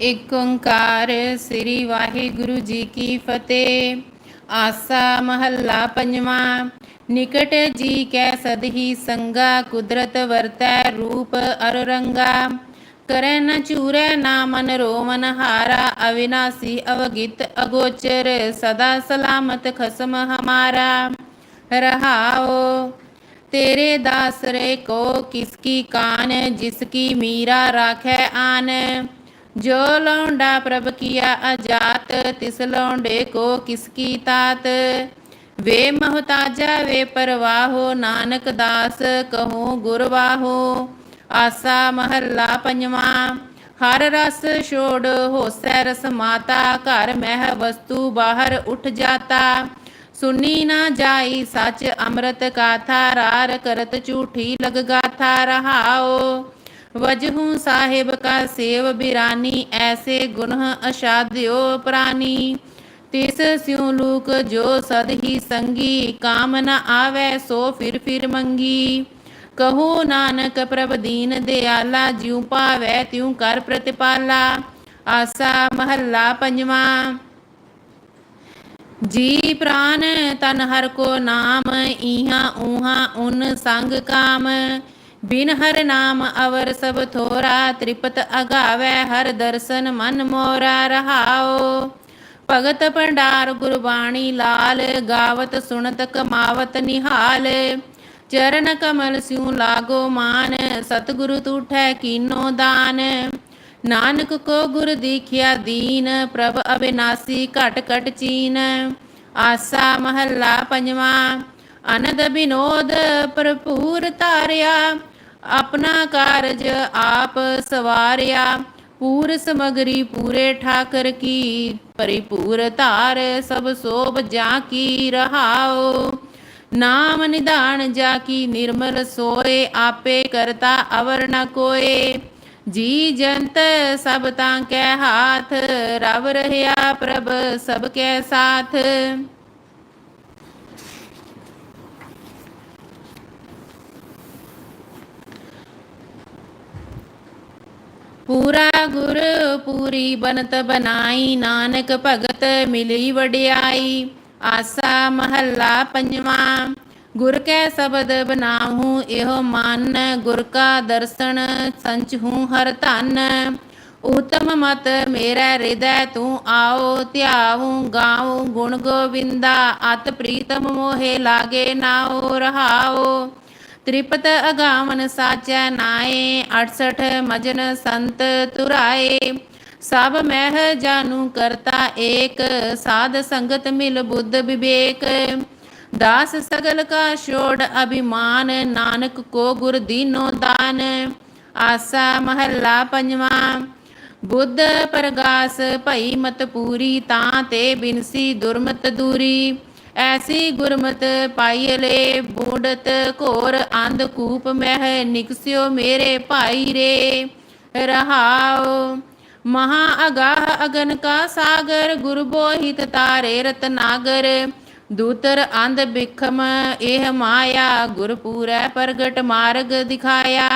ਏਕ ਓੰਕਾਰ ਸ੍ਰੀ ਵਾਹਿਗੁਰੂ ਜੀ ਕੀ ਫਤਿਹ। ਆਸਾ ਮਹੱਲਾ ਪੰਜਵਾਂ, ਨਿਕਟ ਜੀ ਕੈ ਸਦ ਹੀ ਸੰਗਾ ਕੁਦਰਤ ਵਰਤੈ ਰੂਪ ਅਰ ਰੰਗਾ ਕਰੈ ਨ ਚੂਰੈ ਨਾ ਮਨ ਰੋਮਨ ਹਾਰਾ, ਅਵਿਨਾਸੀ ਅਵਗਿਤ ਅਗੋਚਰ, ਸਦਾ ਸਲਾਮਤ ਖਸਮ ਹਮਾਰਾ। ਰਹਾਓ ਤੇਰੇ ਦਾਸ ਰੇ ਕੋ ਕਿਸਕੀ ਕਾਨ ਜਿਸਕੀ ਮੀਰਾ ਰਾਖੈ ਆਨ। ਜੋ ਲੌਂਡਾ ਪ੍ਰਭ ਕੀਆ ਅਜਾਤ ਤਿਸ ਲੌਂਡੇ ਕੋ ਕਿਸਕੀ ਤਾਤ? ਵੇ ਮਹਤਾਜਾ ਵੇ ਪਰਵਾਹੋ, ਨਾਨਕ ਦਾਸ, ਕਹੋ ਗੁਰਵਾਹੋ ਆਸਾ ਮਹੱਲਾ ਪੰਜਵਾਂ, ਹਰ ਰਸ ਛੋੜ ਹੋਸੈ ਰਸ ਮਾਤਾ, ਘਰ ਮਹਿ ਵਸਤੂ ਬਾਹਰ ਉਠ ਜਾਤਾ। ਸੁਨੀ ਨਾ ਜਾਈ ਸੱਚ ਅੰਮ੍ਰਿਤ ਕਾਥਾ, ਰਾਰ ਕਰਤ ਝੂਠੀ ਲਗ ਗਾਥਾ ਰਹਾਓ ਵਜਹੂ ਸਾਹਿਬ ਕਾ ਸੇਵ ਬਿਰਾਨੀ, ਐਸੇ ਗੁਨਹ ਅਸ਼ਾਦਿਓ ਪ੍ਰਾਨੀ। ਤਿਸ ਸਿਉ ਲੂਕ ਜੋ ਸਦ ਹੀ ਸੰਗੀ, ਕਾਮ ਨ ਆਵੈ ਸੋ ਫਿਰ ਫਿਰ ਮੰਗੀ। ਕਹੋ ਨਾਨਕ ਪ੍ਰਭ ਦੀਨ ਦਿਆਲਾ, ਜਿਉ ਪਾਵੈ ਤਿਉ ਕਰ ਪ੍ਰਤਿਪਾਲਾ। ਆਸਾ ਮਹੱਲਾ ਪੰਜਵਾਂ। ਜੀ ਪ੍ਰਾਨ ਤਨ ਹਰ ਕੋ ਨਾਮ, ਈਹਾ ਊਹਾ ਉਨ ਸੰਗ ਕਾਮ। ਬਿਨ ਹਰ ਨਾਮ ਅਵਰ ਸਭ ਥੋਰਾ, ਤ੍ਰਿਪਤ ਅਗਾਵੈ ਹਰ ਦਰਸ਼ਨ ਮਨ ਮੋਰਾ ਰਹਾਓ ਭਗਤ ਭੰਡਾਰ ਗੁਰਬਾਣੀ ਲਾਲ, ਗਾਵਤ ਸੁਣਤ ਕਮਾਵਤ ਨਿਹਾਲ। ਚਰਨ ਕਮਲ ਸਿਉ ਲਾਗੋ ਮਾਨ, ਸਤਿਗੁਰੂ ਤੂਠੈ ਕੀਨੋ ਦਾਨ। ਨਾਨਕ ਕੋ ਗੁਰ ਦੀਖਿਆ ਦੀਨ, ਪ੍ਰਭ ਅਬਿਨਾਸੀ ਘਟ ਘਟ ਚੀਨ। ਆਸਾ ਮਹੱਲਾ ਪੰਜਵਾਂ, ਅਨੰਦ ਬਿਨੋਦ ਭਰਪੂਰ ਧਾਰਿਆ। ਆਪਣਾ ਕਾਰਜ ਆਪ ਸਵਾਰਿਆ, ਪੂਰ ਸਮਗਰੀ ਪੂਰੇ ਠਾਕਰ ਕੀ, ਪਰਿਪੂਰ ਧਾਰ ਸਭ ਸੋਭ ਜਾ ਕੀ ਰਹਾਓ। ਨਾਮ ਨਿਧਾਨ ਜਾ ਕੀ ਨਿਰਮਲ ਸੋਏ, ਆਪੇ ਕਰਤਾ ਅਵਰ ਨ ਕੋਏ। ਜੀ ਜੰਤ ਸਭ ਤਾਂ ਕੈ ਹਾਥ, ਰਵ ਰਹਿਆ ਪ੍ਰਭ ਸਭ ਕੈ ਸਾਥ। ਪੂਰਾ ਗੁਰ ਪੂਰੀ ਬਨਤ ਬਨਾਈ, ਨਾਨਕ ਭਗਤ ਮਿਲੀ ਵਡਿਆਈ। ਆਸਾ ਮਹੱਲਾ ਪੰਜਵਾਂ, ਗੁਰ ਕੈ ਸ਼ਬਦ ਬਨਾਹੂ ਇਹੋ ਮਨ ਗੁਰ ਕਾ ਦਰਸ਼ਨ ਸੰਚਹੂ ਹਰ ਧਨ। ਉਤਮ ਮਤ ਮੇਰਾ ਹਿਰਦੈ, ਤੂੰ ਆਓ ਧਿਆਵੂ ਗਾਉ ਗੁਣ ਗੋਵਿੰਦਾ। ਅਤ ਪ੍ਰੀਤਮ ਮੋਹੇ ਲਾਗੇ ਨਾਉ ਰਹਾਓ ਤ੍ਰਿਪਤ ਅਗਾਵਨ ਸਾਚੈ ਨਾਏ 68 ਮਜਨ ਸੰਤ ਤੁਰਾਏ। ਸਭ ਮਹਿ ਜਾਨੂ ਕਰਤਾ ਏਕ, ਸਾਧ ਸੰਗਤ ਮਿਲ ਬੁੱਧ ਵਿਵੇਕ। ਦਾਸ ਸਗਲ ਕਾ ਛੋੜ ਅਭਿਮਾਨ, ਨਾਨਕ ਕੋ ਗੁਰ ਦੀਨੋ ਦਾਨ। ਆਸਾ ਮਹੱਲਾ ਪੰਜਵਾਂ, ਬੁੱਧ ਪ੍ਰਗਾਸ ਭਈ ਮਤ ਪੂਰੀ, ਤਾਂ ਤੇ ਬਿਨਸੀ ਦੁਰਮਤ ਦੂਰੀ। ਐਸੀ ਗੁਰਮਤ ਪਾਈਲੇ ਬੂਡਤ ਘੋਰ ਅੰਧ ਕੂਪ ਮਹਿ ਨਿਕਸਿਓ ਮੇਰੇ ਭਾਈ ਰੇ। ਰਹਾਓ ਮਹਾ ਅਗਾਹ ਅਗਨ ਕਾ ਸਾਗਰ ਗੁਰਬੋਹਿਤ ਤਾਰੇ ਰਤਨਾਗਰ ਦੂਤਰ ਅੰਧ ਬਿਖਮ ਇਹ ਮਾਇਆ ਗੁਰਪੂਰੈ ਪ੍ਰਗਟ ਮਾਰਗ ਦਿਖਾਇਆ।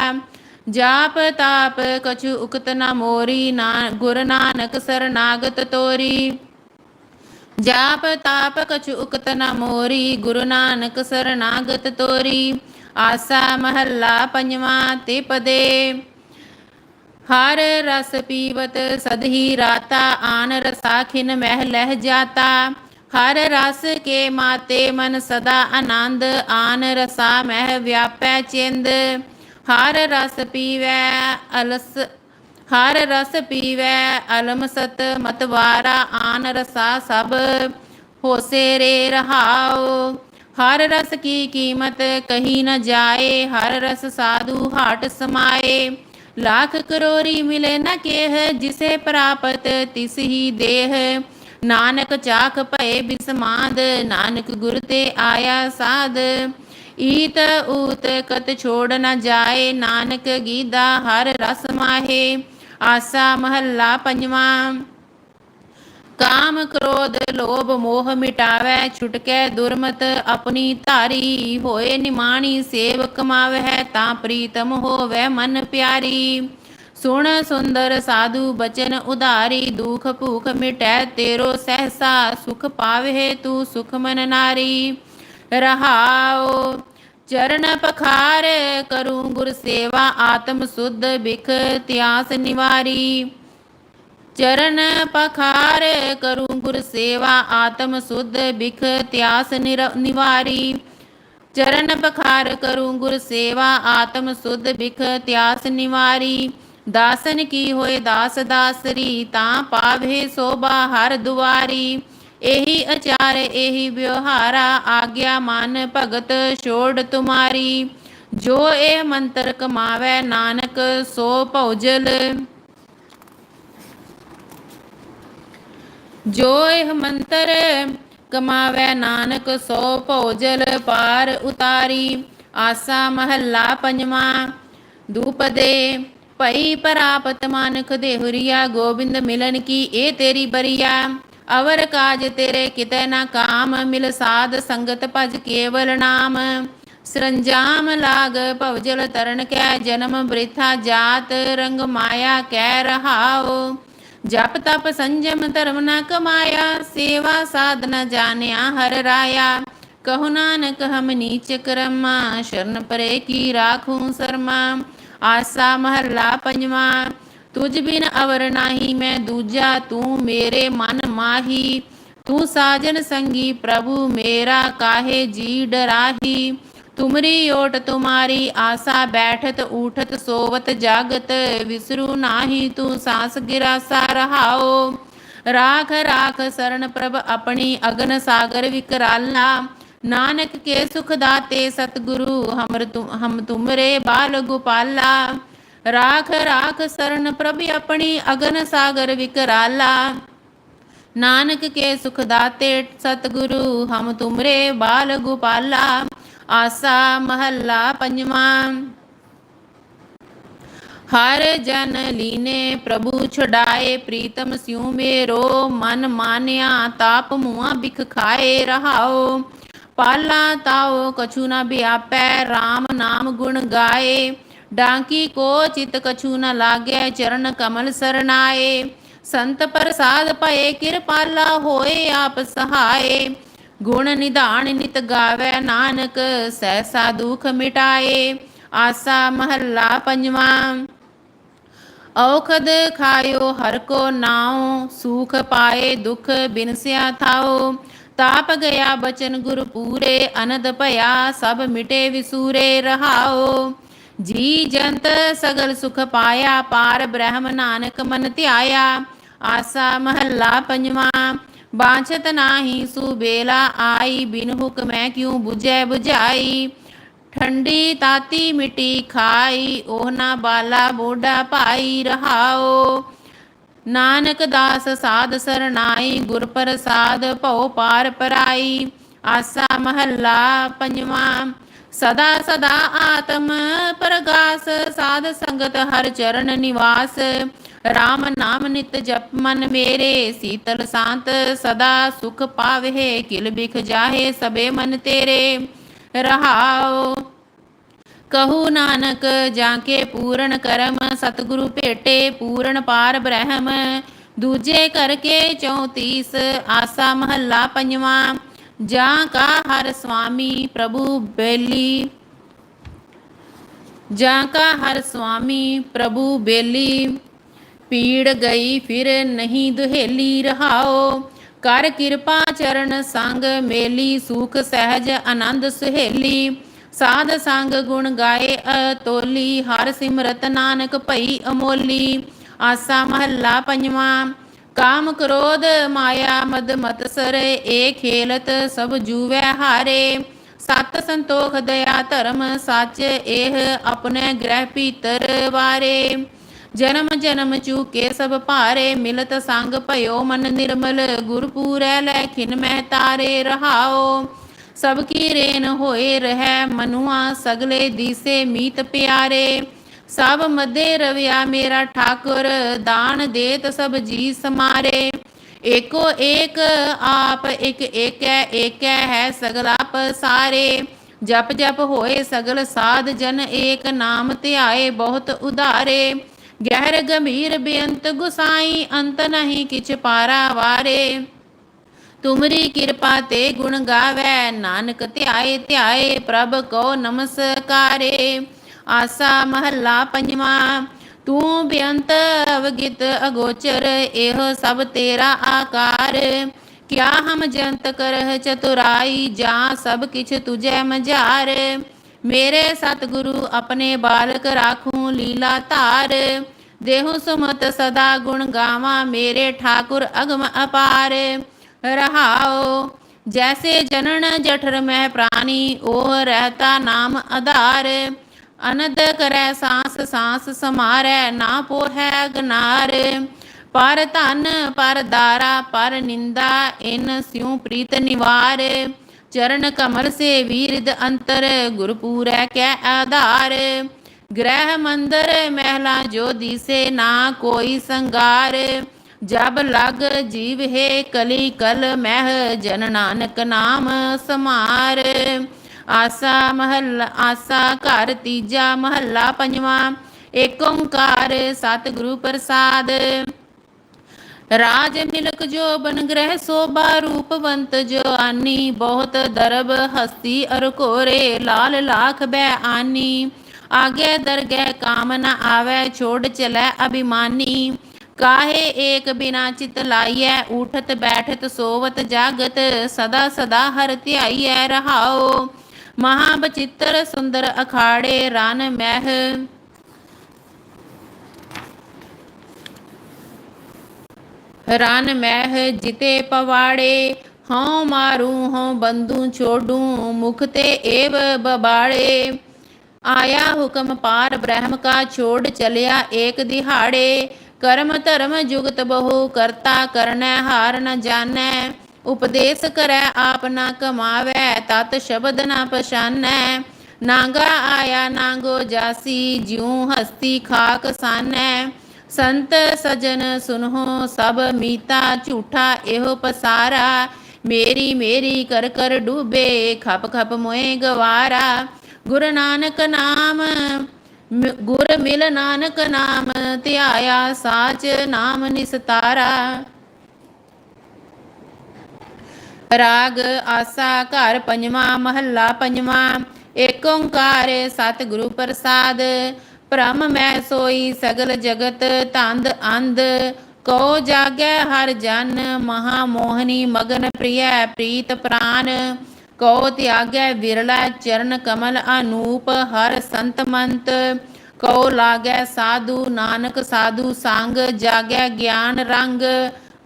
ਜਾਪ ਤਾਪ ਕਛੁ ਉਕਤ ਨਾ ਮੋਰੀ, ਨਾ ਗੁਰ ਨਾਨਕ ਸਰਨਾਗਤ ਤੋਰੀ। ਜਾਪ ਤਾਪ ਕਛੁ ਉਕਤ ਨ ਮੋਰੀ, ਗੁਰੂ ਨਾਨਕ ਸਰਨਾਗਤ ਤੋਰੀ। ਆਸਾ ਮਹੱਲਾ ਪੰਜਵਾਂ ਤੇ ਪਦੇ। ਹਰ ਰਸ ਪੀਵਤ ਸਦਹੀ ਰਾਤਾ, ਆਨ ਰਸਾਖਿਨ ਮਹਿ ਲਹਿ ਜਾਤਾ। ਹਰ ਰਸ ਕੇ ਮਾਤੇ ਮਨ ਸਦਾ ਆਨੰਦ, ਆਨ ਰਸਾ ਮਹਿ ਵਿਆਪੈ ਚਿੰਦ। ਹਰ ਰਸ ਪੀਵੈ ਅਲਸ ਹਰ ਰਸ ਪੀਵੈ, ਅਲਮ ਸਤ ਮਤਵਾਰਾ ਆਨ ਰਸਾ ਸਭ ਹੋਸੇ ਰੇ ਰਹਾਓ ਹਰ ਰਸ ਕੀ ਕੀਮਤ ਕਹੀ ਨ ਜਾਏ, ਹਰ ਰਸ ਸਾਧੂ ਹਾਟ ਸਮਾਏ। ਲੱਖ ਕਰੋਰੀ ਮਿਲੇ ਨ ਕੇਹ, ਜਿਸੇ ਪ੍ਰਾਪਤ ਤਿਸ ਹੀ ਦੇਹ। ਨਾਨਕ ਚਾਖ ਭਏ ਬਿਸਮਾਦ ਨਾਨਕ ਗੁਰ ਤੇ ਆਇਆ ਸਾਧ। ਈਤ ਊਤ ਕਤ ਛੋੜ ਨ ਜਾਏ, ਨਾਨਕ ਗੀਦਾ ਹਰ ਰਸ ਮਾਹੇ। ਆਸਾ ਮਹੱਲਾ ਪੰਜਵਾਂ। ਕਾਮ ਕ੍ਰੋਧ ਲੋਭ ਮੋਹ ਮਿਟਾਵੈ, ਛੁਟਕੈ ਦੁਰਮਤ ਆਪਣੀ ਧਾਰੀ। ਹੋਏ ਨਿਮਾਣੀ ਸੇਵ ਕਮਾਵੈ ਤਾਂ ਪ੍ਰੀਤਮ ਹੋਵੇ ਮਨ ਪਿਆਰੀ। ਸੁਣ ਸੁੰਦਰ ਸਾਧੂ ਬਚਨ ਉਧਾਰੀ, ਦੁਖ ਭੂਖ ਮਿਟੈ ਤੇਰੋ ਸਹਸਾ, ਸੁਖ ਪਾਵੇ ਤੂੰ ਸੁਖ ਮਨ ਨਾਰੀ। ਰਹਾਓ ਚਰਨ ਪਖਾਰ ਕਰੂੰ ਗੁਰ ਸੇਵਾ, ਆਤਮ ਸੁਧ ਬਿਖ ਤਿਆਸ ਨਿਵਾਰੀ। ਚਰਨ ਪਖਾਰ ਕਰੂੰ ਗੁਰ ਸੇਵਾ, ਆਤਮ ਸੁਧ ਬਿਖ ਤਿਆਸ ਨਿਰ- ਨਿਵਾਰੀ। ਚਰਨ ਪਖਾਰ ਕਰੂੰ ਗੁਰ ਸੇਵਾ, ਆਤਮ ਸੁਧ ਬਿਖ ਤਿਆਸ ਨਿਵਾਰੀ। ਦਾਸਨ ਕੀ ਹੋਏ ਦਾਸ ਦਾਸਰੀ, ਤਾਂ ਪਾਵੇ ਸੋਭਾ ਹਰ ਦੁਆਰੀ। ਇਹੀ ਆਚਾਰ ਇਹੀ ਵਿਵਹਾਰਾ ਆਗਿਆ ਮਨ ਭਗਤ ਛੋੜ ਤੁਮਾਰੀ। ਜੋ ਇਹ ਮੰਤਰ ਕਮਾਵੇ ਨਾਨਕ, ਸੋ ਭਉਜਲ। ਜੋ ਇਹ ਮੰਤਰ ਕਮਾਵੇ ਨਾਨਕ, ਸੋ ਭੋਜਲ ਪਾਰ ਉਤਾਰੀ। ਆਸਾ ਮਹੱਲਾ ਪੰਜਵਾਂ, ਦੂਪਦੇ। ਭਈ ਪਰਾਪਤ ਮਾਨਕ ਦੇਹੁਰੀਆ, ਗੋਬਿੰਦ ਮਿਲਨ ਕੀ ਇਹ ਤੇਰੀ ਬਰੀਆ। ਅਵਰ ਕਾਜ ਤੇਰੇ ਕਿਤੇ ਨਾ ਕਾਮ, ਮਿਲ ਸਾਧ ਸੰਗਤ ਭਜ ਕੇਵਲ ਨਾਮ। ਸਰੰਜਾਮ ਲਾਗ ਭਵਜਲ ਤਰਨ ਕੈ ਜਨਮ ਬ੍ਰਿਥਾ ਜਾਤ, ਰੰਗ ਮਾਇਆ ਕਹਿ ਰਹਾਓ ਜਪ ਤਪ ਸੰਜਮ ਧਰਮ ਨਾ ਕਮਾਇਆ, ਸੇਵਾ ਸਾਧਨਾ ਜਾਣਿਆ ਹਰ ਰਾਇਆ। ਕਹੋ ਨਾਨਕ ਹਮ ਨੀਚ ਕਰਮਾ, ਸ਼ਰਨ ਪਰੇ ਕੀ ਰਾਖੂ ਸਰਮਾ। ਆਸਾ ਮਹੱਲਾ ਪੰਜਵਾਂ ਤੁਝ ਬਿਨ ਅਵਰ ਨਾਹੀ ਮੈਂ ਦੂਜਾ, ਤੂੰ ਮੇਰੇ ਮਨ ਮਾਹੀ। ਤੂੰ ਸਾਜਨ ਸੰਗੀ ਪ੍ਰਭੂ ਮੇਰਾ, ਕਾਹੇ ਜੀ ਡਰਾਹੀ ਤੁਮਰੀ ਓਟ ਤੁਮਾਰੀ ਆਸਾ ਬੈਠਤ, ਊਠਤ, ਸੋਵਤ, ਜਾਗਤ। ਵਿਸਰੂ ਨਾਹੀ ਤੂੰ ਸਾਸ ਗਿਰਾਸਾ ਰਹਾਓ। ਰਾਖ ਰਾਖ ਸਰਣ ਪ੍ਰਭ ਆਪਣੀ ਅਗਨ ਸਾਗਰ ਵਿਕਰਾਲਾ। ਨਾਨਕ ਕੇ ਸੁਖ ਦਾਤੇ ਸਤਿਗੁਰੂ, ਹਮਰ ਹਮ ਤੁਮਰੇ ਬਾਲ ਗੋਪਾਲਾ। ਰਾਖ ਰਾਖ ਸਰਨ ਪ੍ਰਭ ਆਪਣੀ ਅਗਨ ਸਾਗਰ ਵਿਕਰਾਲਾ। ਨਾਨਕ ਕੇ ਸੁਖ ਦਾਤੇ ਸਤਿਗੁਰੂ, ਹਮ ਤੁਮਰੇ ਬਾਲ ਗੋਪਾਲਾ। ਆਸਾ ਮਹੱਲਾ ਪੰਜਵਾਂ। ਹਰ ਜਨ ਲੀਨੇ ਪ੍ਰਭੂ ਛਡਾਏ, ਪ੍ਰੀਤਮ ਸਿਉ ਮੇਰੋ, ਮਨ ਮਾਨਿਆ, ਤਾਪ ਮੁਆ ਬਿਖ ਖਾਏ, ਰਹਾਓ। ਪਾਲਾ ਤਾਓ ਕਛੂ ਨਾ ਬਿਆਪੈ RAM ਨਾਮ ਗੁਣ ਗਾਏ। ਡਾਂਕੀ ਕੋ ਚਿਤ ਕਛੂ ਨ ਲਾਗੈ, ਚਰਨ ਕਮਲ ਸਰਨਾਏ ਸੰਤ ਪ੍ਰਸਾਦ ਭਏ, ਕਿਰਪਾਲਾ ਹੋਏ ਆਪ ਸਹਾਏ। ਗੁਣ ਨਿਧਾਨ ਨਿਤ ਗਾਵੇ ਨਾਨਕ, ਸਹਿਸਾ ਦੁਖ ਮਿਟਾਏ। ਆਸਾ ਮਹੱਲਾ ਪੰਜਵਾਂ, ਔਖਦ ਖਾਇਓ ਹਰ ਕੋ ਨਾਉ, ਸੁਖ ਪਾਏ ਦੁਖ ਬਿਨਸਿਆ ਥਾਓ ਤਾਪ ਗਿਆ ਬਚਨ ਗੁਰ ਪੂਰੇ, ਅਨੰਦ ਭਇਆ ਸਭ ਮਿਟੇ ਵਿਸੂਰੇ ਰਹਾਓ ਜੀ ਜੰਤ ਸਗਲ ਸੁਖ ਪਾਇਆ, ਪਾਰ ਬ੍ਰਹਮ ਨਾਨਕ ਮਨ ਧਿਆਇਆ, ਆਸਾ ਮਹੱਲਾ ਪੰਜਵਾਂ, ਬਾਛਤ ਨਾਹੀ ਸੁਬੇਲਾ ਆਈ, ਬਿਨ ਹੁਕਮੈ ਕਿਉ 부ਜੈ 부ਝਾਈ ਠੰਡੀ ਤਾਤੀ ਮਿੱਟੀ ਖਾਈ, ਉਹ ਨਾ ਬਾਲਾ ਬੋਡਾ ਭਾਈ ਰਹਾਓ। ਨਾਨਕ ਦਾਸ ਸਾਧ ਸਰਨਾਈ ਗੁਰ ਪ੍ਰਸਾਦ ਭਉ ਪਾਰ ਪਰਾਈ, ਆਸਾ ਮਹੱਲਾ ਪੰਜਵਾਂ ਸਦਾ ਸਦਾ ਆਤਮ ਪ੍ਰਗਾਸ, ਸਾਧ ਸੰਗਤ ਹਰ ਚਰਨ ਨਿਵਾਸ। RAM ਨਾਮ ਨਿਤ ਜਪ ਮਨ ਮੇਰੇ, ਸੀਤਲ ਸ਼ਾਂਤ ਸਦਾ ਸੁਖ ਪਾਵੇ, ਕਿਲ ਬਿਖ ਜਾਹੇ ਸਬੇ ਮਨ ਤੇਰੇ। ਰਹਾਓ ਕਹੂ ਨਾਨਕ, ਜਾਂ ਕੇ ਪੂਰਨ ਕਰਮ, ਸਤਿਗੁਰੂ ਭੇਟੇ ਪੂਰਨ ਪਾਰ ਬ੍ਰਹਮ। ਦੂਜੇ ਕਰਕੇ 34 ਆਸਾ ਮਹੱਲਾ ਪੰਜਵਾਂ। ਜਾਂ ਕਾ ਹਰ ਸੁਆਮੀ ਪ੍ਰਭੂ ਬੇਲੀ? ਜਾਂ ਕਾ ਹਰ ਸੁਆਮੀ ਪ੍ਰਭੂ ਬੇਲੀ? ਪੀੜ ਗਈ ਫਿਰ ਨਹੀਂ ਦੁਹੇਲੀ ਰਹਾਓ। ਕਰ ਕਿਰਪਾ ਚਰਨ ਸੰਗ ਮੇਲੀ, ਸੁਖ ਸਹਿਜ ਆਨੰਦ ਸੁਹੇਲੀ। ਸਾਧ ਸੰਗ ਗੁਣ ਗਾਏ ਅਤੋਲੀ, ਹਰ ਸਿਮਰਤ ਨਾਨਕ ਭਈ ਅਮੋਲੀ। ਆਸਾ ਮਹੱਲਾ ਪੰਜਵਾਂ ਕਾਮ ਕ੍ਰੋਧ ਮਾਇਆ ਮਦ ਮਤਸਰ ਏ ਖੇਲਤ ਸਭ ਜੂਵੈ ਹਾਰੇ। ਸਤ ਸੰਤੋਖ ਦਇਆ ਧਰਮ ਸੱਚ ਇਹ ਆਪਣੇ ਗ੍ਰਹਿ ਭੀਤਰ ਵਾਰੇ। ਜਨਮ ਜਨਮ ਚੂਕੇ ਸਭ ਭਾਰੇ, ਮਿਲਤ ਸੰਗ ਭਇਓ ਮਨ ਨਿਰਮਲ, ਗੁਰਪੂਰੈ ਲੈ ਖਿਨ ਮਹਿ ਤਾਰੇ ਰਹਾਓ। ਸਭ ਕੀ ਰੇਨ ਹੋਏ ਰਹਿ, ਮਨੁਆ ਸਗਲੇ ਦੀਸੇ ਮੀਤ ਪਿਆਰੇ। ਸਭ ਮਦੇ ਰਵਿਆ ਮੇਰਾ ਠਾਕੁਰ, ਦਾਨ ਦੇਤ ਸਭ ਜੀ ਸਮਾਰੇ। ਏਕੋ ਏਕ ਆਪ, ਇਕ ਏਕੈ ਏਕੈ ਹੈ ਸਗਲਾ ਪਸਾਰੇ ਜਪ ਜਪ ਹੋਏ ਸਗਲ ਸਾਧ ਜਨ ਏਕ ਨਾਮ ਧਿਆਏ ਬਹੁਤ ਉਧਾਰੇ। ਗਹਿਰ ਗੰਭੀਰ ਬੇਅੰਤ ਗੁਸਾਈ, ਅੰਤ ਨਹੀਂ ਕਿਛ ਪਾਰਾ ਵਾਰੇ। ਤੁਮਰੀ ਕਿਰਪਾ ਤੇ ਗੁਣ ਗਾਵੇ, ਨਾਨਕ ਧਿਆਏ ਧਿਆਏ ਪ੍ਰਭ ਕੋ ਨਮਸਕਾਰੇ। ਆਸਾ ਮਹੱਲਾ ਪੰਜਵਾਂ, ਤੂੰ ਬੇਅੰਤ ਅਵਗਿਤ ਅਗੋਚਰ, ਇਹ ਸਭ ਤੇਰਾ ਆਕਾਰ। ਕਿਆ ਹਮ ਜੰਤ ਕਰਹ ਚਤੁਰਾਈ, ਜਾਂ ਸਭ ਕਿਛ ਤੁਝੈ ਮਝਾਰ। ਮੇਰੇ ਸਤਿਗੁਰੂ ਆਪਣੇ ਬਾਲਕ ਰਾਖੂ ਲੀਲਾ ਧਾਰ। ਦੇਹੁ ਸੁਮਤ ਸਦਾ ਗੁਣ ਗਾਵਾਂ ਮੇਰੇ ਠਾਕੁਰ ਅਗਮ ਅਪਾਰ। ਰਹਾਓ ਜੈਸੇ ਜਨਨ ਜਠਰ ਮਹਿ ਪ੍ਰਾਣੀ ਉਹ ਰਹਤਾ ਨਾਮ ਆਧਾਰ। ਅਨੰਦ ਕਰੈ ਸਾਸ ਸਾਸ ਸਮਾਰੈ, ਨਾ ਪੋਹੈ ਗਨਾਰ ਪਰ ਧਨ, ਪਰ ਦਾਰਾ, ਪਰ ਨਿੰਦਾ, ਇਨ ਸਿਉ ਪ੍ਰੀਤ ਨਿਵਾਰ। ਚਰਨ ਕਮਲ ਸੇ ਵੀਰਿਦ ਅੰਤਰ, ਗੁਰਪੂਰੈ ਕੈ ਆਧਾਰ। ਗ੍ਰਹਿ ਮੰਦਰ ਮਹਿਲਾ ਜੋ ਦੀਸੇ, ਨਾ ਕੋਈ ਸੰਗਾਰ। ਜਬ ਲਗ ਜੀਵ ਹੈ ਕਲੀ ਕਲ ਮਹਿ, ਜਨ ਨਾਨਕ ਨਾਮ ਸਮਾਰ। ਆਸਾ ਮਹੱਲਾ, ਆਸਾ ਘਰ ਤੀਜਾ ਮਹੱਲਾ ਪੰਜਵਾਂ, ਏਕ ਓੰਕਾਰ ਸਤਿਗੁਰੂ ਪ੍ਰਸਾਦ। ਰਾਜ ਮਿਲਕ ਜੋ ਬਨ ਗ੍ਰਹਿ ਸੋਭਾ ਰੂਪਵੰਤ, ਜੋ ਆਨੀ ਬਹੁਤ ਦਰਬ ਹਸਤੀ ਅਰ ਕੋਰੇ ਲਾਲ ਲਾਖ ਬੈ ਆਨੀ। ਆਗੇ ਦਰਗਹਿ ਕਾਮ ਨ ਆਵੈ, ਛੋੜ ਚਲੈ ਅਭਿਮਾਨੀ। ਕਾਹੇ ਏਕ ਬਿਨਾ ਚਿਤ ਲਾਈਐ ਉਠਤ ਬੈਠਤ ਸੋਵਤ ਜਾਗਤ, ਸਦਾ ਸਦਾ ਹਰ ਧਿਆਈਐ ਰਹਾਓ ਮਹਾ ਬਚਿੱਤਰ ਸੁੰਦਰ ਅਖਾੜੇ ਰਨ ਮਹਿ। ਰਨ ਮਹਿ ਜਿਤੇ ਪਵਾੜੇ, ਹਉ ਮਾਰੂ, ਹਉ ਬੰਦੂ ਛੋਡੂ, ਮੁਖ ਤੇ ਏਵ ਬਬਾੜੇ। ਆਇਆ ਹੁਕਮ ਪਾਰ ਬ੍ਰਹਮ ਕਾ ਛੋੜ ਚਲਿਆ ਏਕ ਦਿਹਾੜੇ, ਕਰਮ ਧਰਮ ਜੁਗਤ ਬਹੁ ਕਰਤਾ ਕਰਨੈ ਹਾਰ ਨ ਜਾਣੈ। ਉਪਦੇਸ਼ ਕਰੈ ਆਪ ਨਾ ਕਮਾਵੈ, ਤਤ ਸ਼ਬਦ ਨਾ ਪਛਾਨੈ। ਨਾਂਗਾ ਆਇਆ ਨਾਂਗੋ ਜਾਸੀ, ਜਿਉ ਹਸਤੀ ਖਾਕ ਸਾਨੈ। ਸੰਤ ਸਜਨ ਸੁਨਹੁ ਸਭ ਮੀਤਾ, ਝੂਠਾ ਇਹੋ ਪਸਾਰਾ। ਮੇਰੀ ਮੇਰੀ ਕਰ ਕਰ ਡੂਬੇ, ਖਪ ਖਪ ਮੋਏ ਗਵਾਰਾ। ਗੁਰ ਨਾਨਕ ਨਾਮ ਗੁਰ ਮਿਲ ਨਾਨਕ ਨਾਮ, ਧਿਆਇਆ ਸਾਚ ਨਾਮ ਨਿਸਤਾਰਾ। ਰਾਗ ਆਸਾ ਘਰ ਪੰਜਵਾਂ, ਮਹੱਲਾ ਪੰਜਵਾਂ, ਏਕ ਓੰਕਾਰ ਸਤਿਗੁਰੂ ਪ੍ਰਸਾਦ। ਭ੍ਰਮ ਮੈਂ ਸੋਈ ਸਗਲ ਜਗਤ ਤੰਦ ਅੰਧ ਕੋ ਜਾਗੈ ਹਰ ਜਨ ਮਹਾ ਮੋਹਨੀ ਮਗਨ ਪ੍ਰਿਯ ਪ੍ਰੀਤ ਪ੍ਰਾਨ। ਕੋ ਤਿਆਗੈ ਵਿਰਲਾ ਚਰਨ ਕਮਲ ਅਨੂਪ ਹਰ ਸੰਤ ਮੰਤ। ਕੋ ਲਾਗੈ ਸਾਧੂ ਨਾਨਕ ਸਾਧੂ ਸੰਗ, ਜਾਗੈ ਗਿਆਨ ਰੰਗ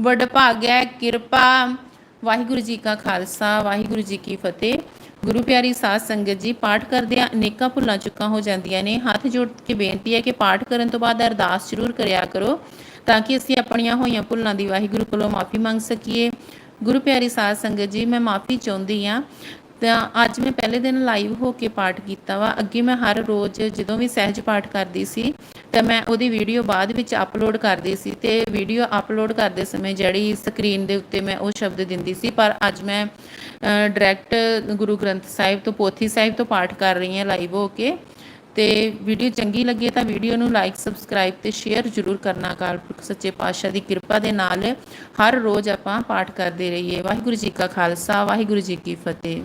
ਵਡ ਭਾਗੈ ਕਿਰਪਾ। ਵਾਹਿਗੁਰੂ ਜੀ ਕਾ ਖਾਲਸਾ, ਵਾਹਿਗੁਰੂ ਜੀ ਕੀ ਫਤਿਹ। ਗੁਰੂ ਪਿਆਰੀ ਸਾਧ ਸੰਗਤ ਜੀ, ਪਾਠ ਕਰਦਿਆਂ ਅਨੇਕਾਂ ਭੁੱਲਾਂ ਚੁੱਕਾਂ ਹੋ ਜਾਂਦੀਆਂ ਨੇ। ਹੱਥ ਜੋੜ ਕੇ ਬੇਨਤੀ ਹੈ ਕਿ ਪਾਠ ਕਰਨ ਤੋਂ ਬਾਅਦ ਅਰਦਾਸ ਜ਼ਰੂਰ ਕਰਿਆ ਕਰੋ, ਤਾਂ ਕਿ ਅਸੀਂ ਆਪਣੀਆਂ ਹੋਈਆਂ ਭੁੱਲਾਂ ਦੀ ਵਾਹਿਗੁਰੂ ਕੋਲੋਂ ਮਾਫੀ ਮੰਗ ਸਕੀਏ। ਗੁਰੂ ਪਿਆਰੀ ਸਾਧ ਸੰਗਤ ਜੀ, ਮੈਂ ਮਾਫੀ ਚਾਹੁੰਦੀ ਆ ਤਾਂ ਅੱਜ ਮੈਂ ਪਹਿਲੇ ਦਿਨ ਲਾਈਵ ਹੋ ਕੇ ਪਾਠ ਕੀਤਾ ਵਾ। ਅੱਗੇ ਮੈਂ ਹਰ ਰੋਜ਼ ਜਦੋਂ ਵੀ ਸਹਿਜ ਪਾਠ ਕਰਦੀ ਸੀ ਤਾਂ ਮੈਂ ਉਹਦੀ ਵੀਡੀਓ ਬਾਅਦ ਵਿੱਚ ਅਪਲੋਡ ਕਰਦੀ ਸੀ ਤੇ ਵੀਡੀਓ ਅਪਲੋਡ ਕਰਦੇ ਸਮੇਂ ਜਿਹੜੀ ਸਕਰੀਨ ਦੇ ਉੱਤੇ ਮੈਂ ਉਹ ਸ਼ਬਦ ਦਿੰਦੀ ਸੀ, ਪਰ ਅੱਜ ਮੈਂ ਡਾਇਰੈਕਟ ਗੁਰੂ ਗ੍ਰੰਥ ਸਾਹਿਬ ਤੋਂ, ਪੋਥੀ ਸਾਹਿਬ ਤੋਂ ਪਾਠ ਕਰ ਰਹੀ ਹਾਂ ਲਾਈਵ ਹੋ ਕੇ। ਤੇ ਵੀਡੀਓ ਚੰਗੀ ਲੱਗੇ ਤਾਂ ਵੀਡੀਓ ਨੂੰ ਲਾਈਕ ਸਬਸਕ੍ਰਾਈਬ ਤੇ ਸ਼ੇਅਰ ਜ਼ਰੂਰ ਕਰਨਾ ਅਕਾਲ ਪੁਰਖ ਸੱਚੇ ਪਾਤਸ਼ਾਹ ਦੀ ਕਿਰਪਾ ਦੇ ਨਾਲ। ਹਰ ਰੋਜ਼ ਆਪਾਂ ਪਾਠ ਕਰਦੇ ਰਹੀਏ। ਵਾਹਿਗੁਰੂ ਜੀ ਕਾ ਖਾਲਸਾ, ਵਾਹਿਗੁਰੂ ਜੀ ਕੀ ਫਤਿਹ।